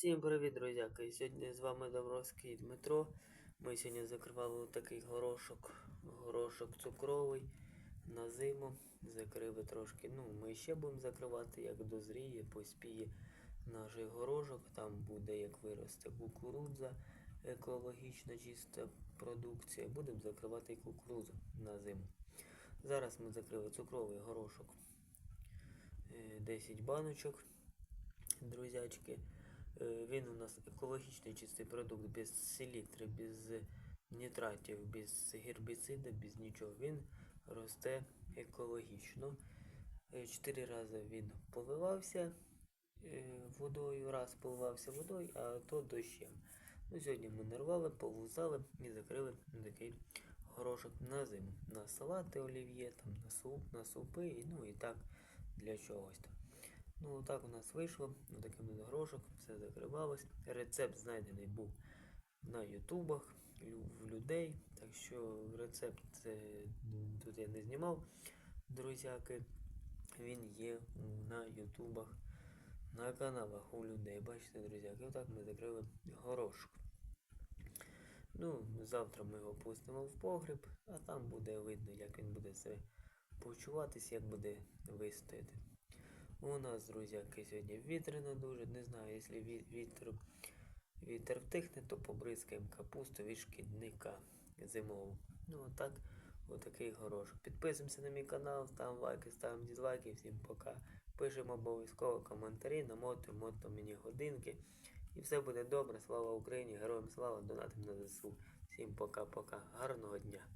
Всім привіт, друзяки! Сьогодні з вами Добровський Дмитро. Ми сьогодні закривали такий горошок, горошок цукровий на зиму. Закрили трошки. Ну, ми ще будемо закривати, як дозріє, поспіє наш горошок. Там буде, як виросте кукурудза, екологічна чиста продукція. Будемо закривати кукурудзу на зиму. Зараз ми закрили цукровий горошок. Е, 10 баночок друзячки. Е, Він у нас екологічний чистий продукт без селітри, без нітратів, без гербіцида, без нічого. Він росте екологічно. Е, Чотири рази він поливався е, водою, раз поливався водою, а то дощем. Ну, сьогодні ми нарвали, повузали і закрили такий горошок на зиму. На салати олів'є, там, на суп, на супи, ну і так для чогось. Ну, так у нас вийшло. Ну, таким от грошок, все закривалось. Рецепт знайдений був на ютубах в людей. Так що рецепт тут я не знімав, друзяки. Він є на ютубах, на каналах у людей. Бачите, друзяки, отак ми закрили горошок. Ну, завтра ми його пустимо в погріб, а там буде видно, як він буде себе почуватись, як буде вистояти. У нас, друзяки, сьогодні вітряно дуже. Не знаю, якщо вітер, вітер втихне, то побризкаємо капусту від шкідника зимову. Ну, отак, отакий горошок. Підписуємося на мій канал, ставимо лайки, ставимо дізлайки. Всім пока. Пишемо обов'язково коментарі, намотуємо мені годинки. І все буде добре. Слава Україні! Героям слава! Донатим на ЗСУ. Всім пока-пока. Гарного дня!